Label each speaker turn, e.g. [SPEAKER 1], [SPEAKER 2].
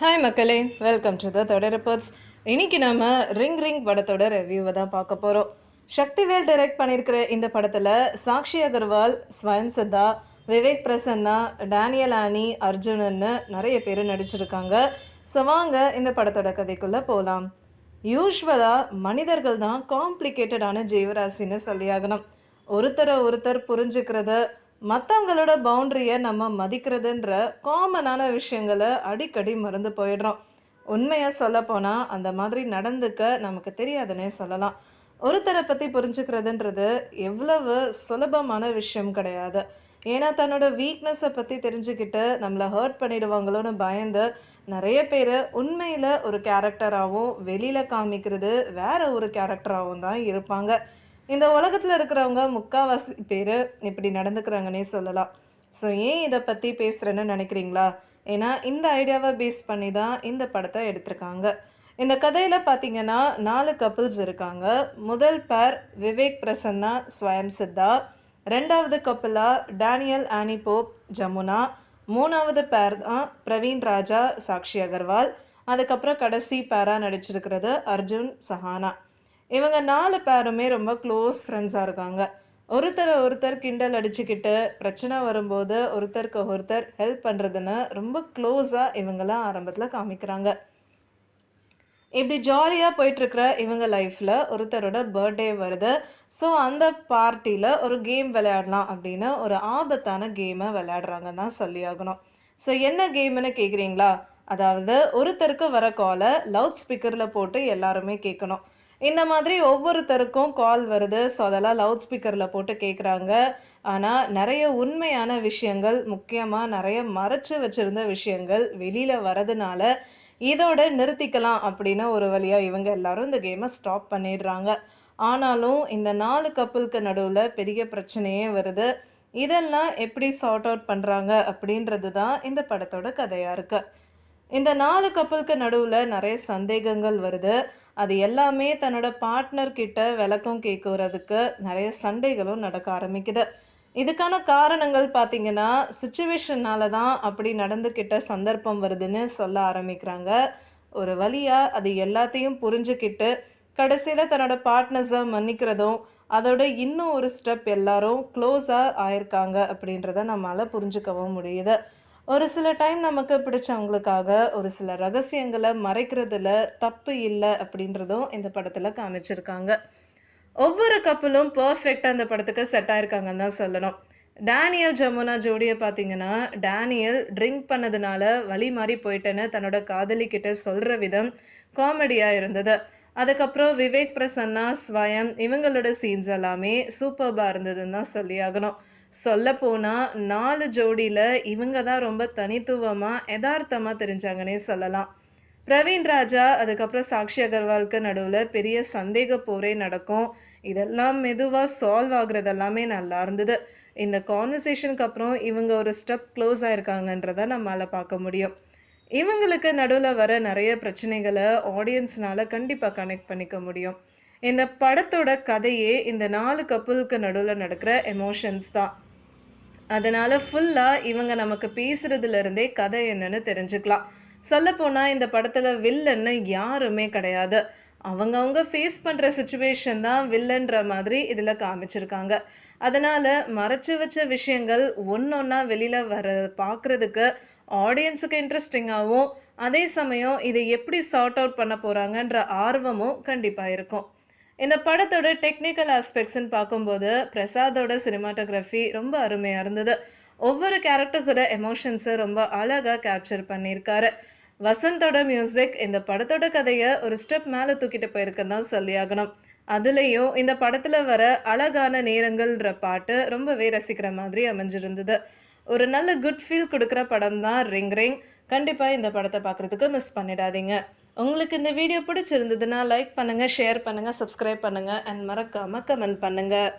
[SPEAKER 1] Hi மக்களே. Welcome to the தொடர் reports இன்னைக்கு நம்ம ரிங் ரிங் படத்தோட ரிவ்யூவை தான் பார்க்க போகிறோம் சக்திவேல் டைரக்ட் பண்ணியிருக்கிற இந்த படத்தில் சாக்ஷி அகர்வால் ஸ்வயம் சித்தா விவேக் பிரசன்னா டேனியல் ஆனி அர்ஜுனன்னு நிறைய பேர் நடிச்சிருக்காங்க. ஸோ வாங்க இந்த படத்தோட கதைக்குள்ளே போகலாம் யூஸ்வலாக மனிதர்கள் தான் காம்ப்ளிகேட்டடான ஜீவராசின்னு சொல்லியாகணும். ஒருத்தரை ஒருத்தர் புரிஞ்சுக்கிறத மற்றவங்களோட பவுண்டரியை நம்ம மதிக்கிறதுன்ற காமனான விஷயங்களை அடிக்கடி மறந்து போயிடுறோம். உண்மையாக சொல்லப்போனால் அந்த மாதிரி நடந்துக்க நமக்கு தெரியாதுன்னே சொல்லலாம். ஒருத்தரை பற்றி புரிஞ்சுக்கிறதுன்றது எவ்வளவு சுலபமான விஷயம் கிடையாது. ஏன்னா தன்னோட வீக்னஸை பற்றி தெரிஞ்சுக்கிட்டு நம்மளை ஹர்ட் பண்ணிடுவாங்களோன்னு பயந்து நிறைய பேர் உண்மையில் ஒரு கேரக்டராகவும் வெளியில் காமிக்கிறது வேற ஒரு கேரக்டராகவும் தான் இருப்பாங்க. இந்த உலகத்தில் இருக்கிறவங்க முக்காவாசி பேர் இப்படி நடந்துக்கிறாங்கன்னே சொல்லலாம். ஸோ ஏன் இதை பற்றி பேசுகிறேன்னு நினைக்கிறீங்களா? ஏன்னா இந்த ஐடியாவை பேஸ் பண்ணி தான் இந்த படத்தை எடுத்திருக்காங்க. இந்த கதையில் பார்த்தீங்கன்னா நாலு கப்புள்ஸ் இருக்காங்க. முதல் பேர் விவேக் பிரசன்னா ஸ்வயம் சித்தா. ரெண்டாவது கப்புலா டேனியல் ஆனி போப் ஜமுனா. மூணாவது பேர் தான் பிரவீன் ராஜா சாக்ஷி அகர்வால். அதுக்கப்புறம் கடைசி பேராக நடிச்சிருக்கிறது அர்ஜுன் சஹானா. இவங்க நாலு பேருமே ரொம்ப க்ளோஸ் ஃப்ரெண்ட்ஸாக இருக்காங்க. ஒருத்தரை ஒருத்தர் கிண்டல் அடிச்சுக்கிட்டு பிரச்சனை வரும்போது ஒருத்தருக்கு ஒருத்தர் ஹெல்ப் பண்ணுறதுன்னு ரொம்ப க்ளோஸாக இவங்கெல்லாம் ஆரம்பத்தில் காமிக்கிறாங்க. இப்படி ஜாலியாக போயிட்டுருக்கிற இவங்க லைஃப்பில் ஒருத்தரோட பர்த்டே வருது. ஸோ அந்த பார்ட்டியில் ஒரு கேம் விளையாடலாம் அப்படின்னு ஒரு ஆபத்தான கேமை விளையாடுறாங்க தான் சொல்லி ஆகணும். ஸோ என்ன கேம்னு கேட்குறீங்களா அதாவது ஒருத்தருக்கு வர காலை லவுட் ஸ்பீக்கரில் போட்டு எல்லாருமே கேட்கணும் இந்த மாதிரி ஒவ்வொருத்தருக்கும் கால் வருது. ஸோ அதெல்லாம் லவுட் ஸ்பீக்கரில் போட்டு கேட்குறாங்க ஆனால் நிறைய உண்மையான விஷயங்கள் முக்கியமாக நிறைய மறைச்சு வச்சுருந்த விஷயங்கள் வெளியில் வரதுனால இதோட நிறுத்திக்கலாம் அப்படின்னு ஒரு வழியாக இவங்க எல்லாரும் இந்த கேமை ஸ்டாப் பண்ணிடுறாங்க. ஆனாலும் இந்த நாலு கப்பலுக்கு நடுவில் பெரிய பிரச்சனையே வருது. இதெல்லாம் எப்படி சார்ட் அவுட் பண்ணுறாங்க அப்படின்றது தான் இந்த படத்தோட கதையாக இருக்குது இந்த நாலு கப்பலுக்கு நடுவில் நிறைய சந்தேகங்கள் வருது. அது எல்லாமே தன்னோட பார்ட்னர் கிட்ட விளக்கம் கேட்குறதுக்கு நிறைய சண்டைகளும் நடக்க ஆரம்பிக்குது. இதுக்கான காரணங்கள் பார்த்தீங்கன்னா சுச்சுவேஷனால தான் அப்படி நடந்துக்கிட்ட சந்தர்ப்பம் வருதுன்னு சொல்ல ஆரம்பிக்கிறாங்க. ஒரு வழியாக அது எல்லாத்தையும் புரிஞ்சுக்கிட்டு கடைசியில் தன்னோட பார்ட்னர்ஸை மன்னிக்கிறதும் அதோட இன்னும் ஒரு ஸ்டெப் எல்லாரும் க்ளோஸாக ஆயிருக்காங்க அப்படின்றத நம்மளால் புரிஞ்சுக்கவும் முடியுது. ஒரு சில டைம் நமக்கு பிடிச்சவங்களுக்காக ஒரு சில ரகசியங்களை மறைக்கிறதுல தப்பு இல்லை அப்படின்றதும் இந்த படத்தில் காமிச்சிருக்காங்க. ஒவ்வொரு கப்பலும் பர்ஃபெக்டாக அந்த படத்துக்கு செட் ஆயிருக்காங்கன்னு தான் சொல்லணும். டேனியல் ஜமுனா ஜோடியை பார்த்தீங்கன்னா டேனியல் ட்ரிங்க் பண்ணதுனால வழி மாறி போயிட்டேன்னு தன்னோட காதலிக்கிட்ட சொல்கிற விதம் காமெடியாக இருந்தது. அதுக்கப்புறம் விவேக் பிரசன்னா ஸ்வயம் இவங்களோட சீன்ஸ் எல்லாமே சூப்பர்பாக இருந்ததுன்னு தான் சொல்லி ஆகணும் சொல்லப்போனால் நாலு ஜோடியில் இவங்க தான் ரொம்ப தனித்துவமாக யதார்த்தமாக தெரிஞ்சாங்கன்னே சொல்லலாம். பிரவீன் ராஜா அதுக்கப்புறம் சாக்ஷி அகர்வாலுக்கு நடுவில் பெரிய சந்தேக போரே நடக்கும். இதெல்லாம் மெதுவாக சால்வ் ஆகுறது எல்லாமே நல்லா இருந்தது. இந்த கான்வர்சேஷனுக்கு அப்புறம் இவங்க ஒரு ஸ்டெப் க்ளோஸ் ஆயிருக்காங்கன்றத நம்மளால் பார்க்க முடியும். இவங்களுக்கு நடுவில் வர நிறைய பிரச்சனைகளை ஆடியன்ஸ்னால் கண்டிப்பாக கனெக்ட் பண்ணிக்க முடியும். இந்த படத்தோட கதையே இந்த நாலு கப்புளுக்கு நடுவில் நடக்கிற எமோஷன்ஸ் தான். அதனால் ஃபுல்லாக இவங்க நமக்கு பேசுகிறதுலேருந்தே கதை என்னன்னு தெரிஞ்சுக்கலாம். சொல்லப்போனால் இந்த படத்தில் வில்லன்னு யாருமே கிடையாது. அவங்கவுங்க ஃபேஸ் பண்ணுற சுச்சுவேஷன் தான் வில்லன்ற மாதிரி இதில் காமிச்சிருக்காங்க. அதனால் மறைச்சு வச்ச விஷயங்கள் ஒன்றொன்னா வெளியில் வர பார்க்குறதுக்கு ஆடியன்ஸுக்கு இன்ட்ரெஸ்டிங்காகவும் அதே சமயம் இதை எப்படி சார்ட் அவுட் பண்ண போகிறாங்கன்ற ஆர்வமும் கண்டிப்பாக இருக்கும். இந்த படத்தோட டெக்னிக்கல் ஆஸ்பெக்ட்ஸ்ன்னு பார்க்கும்போது பிரசாதோட சினிமாட்டோகிராஃபி ரொம்ப அருமையாக இருந்தது. ஒவ்வொரு கேரக்டர்ஸோட எமோஷன்ஸை ரொம்ப அழகாக கேப்சர் பண்ணியிருக்காரு. வசந்தோட மியூசிக் இந்த படத்தோட கதையை ஒரு ஸ்டெப் மேலே தூக்கிட்டு போயிருக்குன்னு தான் சொல்லியாகணும் அதுலேயும் இந்த படத்தில் வர அழகான நேரங்கள்ன்ற பாட்டு ரொம்பவே ரசிக்கிற மாதிரி அமைஞ்சிருந்தது. ஒரு நல்ல குட் ஃபீல் கொடுக்குற படம் தான் ரிங் ரிங் கண்டிப்பாக இந்த படத்தை பார்க்குறதுக்கு மிஸ் பண்ணிடாதீங்க. உங்களுக்கு இந்த வீடியோ பிடிச்சிருந்ததுன்னா லைக் பண்ணுங்கள் ஷேர் பண்ணுங்கள் சப்ஸ்கிரைப் பண்ணுங்கள் அண்ட் மறக்காமல் கமெண்ட் பண்ணுங்கள்